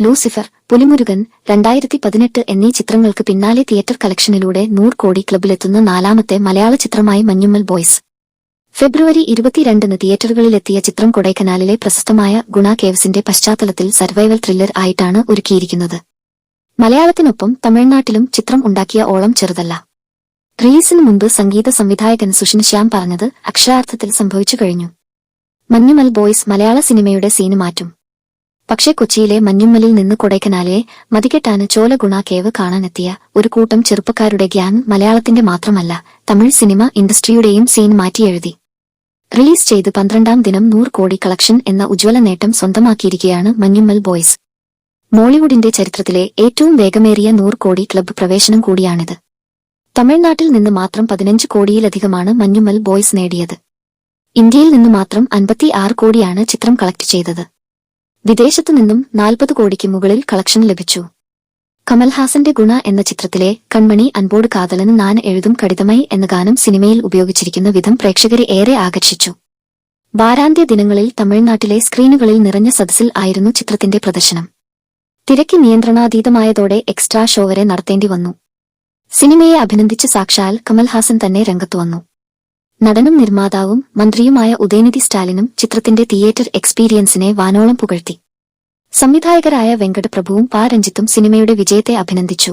Lucifer Pulimurugan രണ്ടായിരത്തി പതിനെട്ട് എന്നീ ചിത്രങ്ങൾക്ക് പിന്നാലെ തിയേറ്റർ കളക്ഷനിലൂടെ നൂറ് കോടി ക്ലബിലെത്തുന്ന നാലാമത്തെ മലയാള ചിത്രമായി മഞ്ഞുമ്മൽ ബോയ്സ്. ഫെബ്രുവരി ഇരുപത്തിരണ്ടിന് തിയേറ്ററുകളിലെത്തിയ ചിത്രം കൊടൈക്കനാലിലെ പ്രശസ്തമായ ഗുണ കേവ്സിന്റെ പശ്ചാത്തലത്തിൽ സർവൈവൽ ത്രില്ലർ ആയിട്ടാണ് ഒരുക്കിയിരിക്കുന്നത്. മലയാളത്തിനൊപ്പം തമിഴ്നാട്ടിലും ചിത്രം ഉണ്ടാക്കിയ ഓളം ചെറുതല്ല. റിലീസിന് മുമ്പ് സംഗീത സംവിധായകൻ സുഷിൻ ശ്യാം പറഞ്ഞത് അക്ഷരാർത്ഥത്തിൽ സംഭവിച്ചു കഴിഞ്ഞു. മഞ്ഞുമൽ ബോയ്സ് മലയാള സിനിമയുടെ സീന് മാറ്റും. പക്ഷേ കൊച്ചിയിലെ മഞ്ഞുമ്മലിൽ നിന്ന് കൊടൈക്കനാലെ മതികെട്ടാന് ചോല ഗുണ കേവ് കാണാനെത്തിയ ഒരു കൂട്ടം ചെറുപ്പക്കാരുടെ ഗ്യാങ് മലയാളത്തിന്റെ മാത്രമല്ല തമിഴ് സിനിമ ഇൻഡസ്ട്രിയുടെയും സീൻ മാറ്റിയെഴുതി. റിലീസ് ചെയ്ത് പന്ത്രണ്ടാം ദിനം നൂറ് കോടി കളക്ഷൻ എന്ന ഉജ്ജ്വല നേട്ടം സ്വന്തമാക്കിയിരിക്കുകയാണ് മഞ്ഞുമ്മൽ ബോയ്സ്. മോളിവുഡിന്റെ ചരിത്രത്തിലെ ഏറ്റവും വേഗമേറിയ നൂറ് കോടി ക്ലബ്ബ് പ്രവേശനം കൂടിയാണിത്. തമിഴ്നാട്ടിൽ നിന്ന് മാത്രം പതിനഞ്ച് കോടിയിലധികമാണ് മഞ്ഞുമ്മൽ ബോയ്സ് നേടിയത്. ഇന്ത്യയിൽ നിന്ന് മാത്രം അൻപത്തി കോടിയാണ് ചിത്രം കളക്ട് ചെയ്തത്. വിദേശത്തു നിന്നും നാൽപ്പത് കോടിക്ക് മുകളിൽ കളക്ഷൻ ലഭിച്ചു. കമൽഹാസന്റെ ഗുണ എന്ന ചിത്രത്തിലെ കൺമണി അൻപോട് കാതലന് നാൻ എഴുതും കടിതമായി എന്ന ഗാനം സിനിമയിൽ ഉപയോഗിച്ചിരിക്കുന്ന വിധം പ്രേക്ഷകരെ ഏറെ ആകർഷിച്ചു. വാരാന്ത്യ ദിനങ്ങളിൽ തമിഴ്നാട്ടിലെ സ്ക്രീനുകളിൽ നിറഞ്ഞ സദസ്സിൽ ആയിരുന്നു ചിത്രത്തിന്റെ പ്രദർശനം. തിരക്ക് നിയന്ത്രണാതീതമായതോടെ എക്സ്ട്രാ ഷോ വരെ നടത്തേണ്ടി വന്നു. സിനിമയെ അഭിനന്ദിച്ച് സാക്ഷാൽ കമൽഹാസൻ തന്നെ രംഗത്തു വന്നു. നടനും നിർമ്മാതാവും മന്ത്രിയുമായ ഉദയനിധി സ്റ്റാലിനും ചിത്രത്തിന്റെ തിയേറ്റർ എക്സ്പീരിയൻസിനെ വാനോളം പുകഴ്ത്തി. സംവിധായകരായ വെങ്കടപ്രഭുവും പാരഞ്ജിത്തും സിനിമയുടെ വിജയത്തെ അഭിനന്ദിച്ചു.